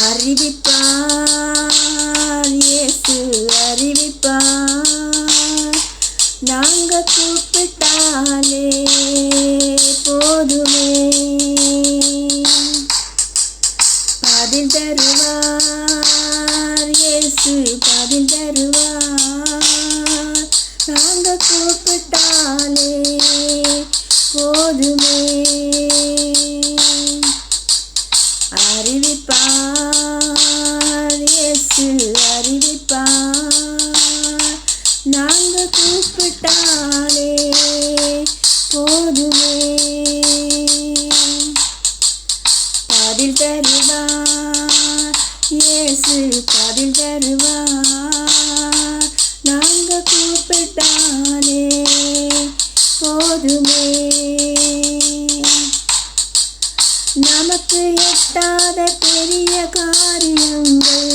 அறிவிப்பார். இயேசு அறிவிப்பார். நாங்க கூப்பிட்டாலே போதுமே. பதில் தருவார். இயேசு பதில் தருவார். நாங்க கூப்பிட்டாலே போதுமே. கூப்பிட்டாலே போதுமே. பதில் தருவார் இயேசு பதில் தருவார் நாங்க கூப்பிட்டாலே போதுமே. நமக்கு எட்டாத பெரிய காரியங்கள்.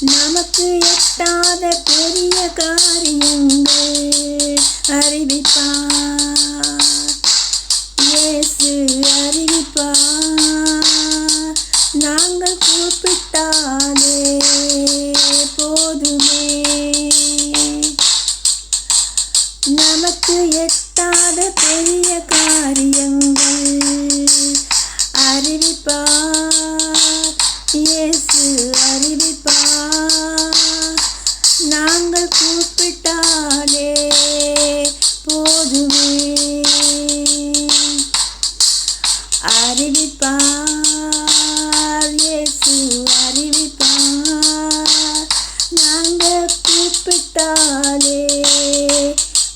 நமக்கு எட்டாத பெரிய காரியங்கள் அறிவிப்பார். இயேசு அறிவிப்பார். நாங்கள் கூப்பிட்டாலே போதுமே. நமக்கு எட்டாத பெரிய காரியங்கள் அறிவிப்பார். இயேசு அறிவிப்பார். இயேசு அறிவிப்பார். நாங்கள் கூப்பிட்டாலே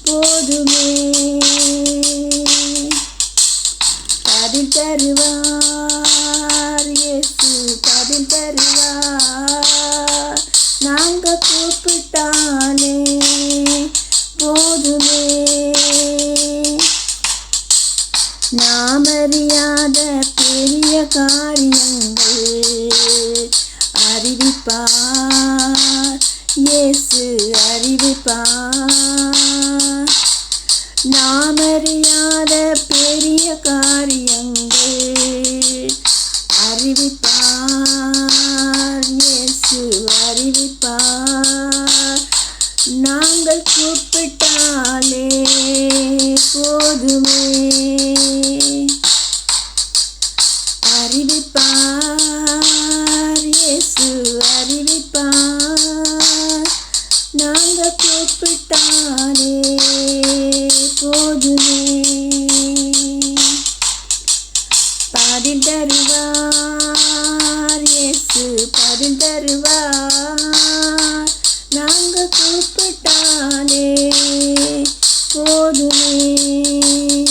போதுமே. பதில் தருவார். இயேசு பதில் தருவார். நாங்கள் கூப்பிட்டாலே போதுமே. பெரிய காரியங்கள் அறிவிப்பார். இயேசு அறிவிப்பார். நாம் அறியாத பெரிய காரியங்கள் அறிவிப்பார். இயேசு அறிவிப்பார். நாங்கள் கூப்பிட்ட வாங்க கூப்பிட்டாலே போதுமே. பதில் தருவார் இயேசு பதில் தருவார். நாங்க கூப்பிட்டாலே போதுமே.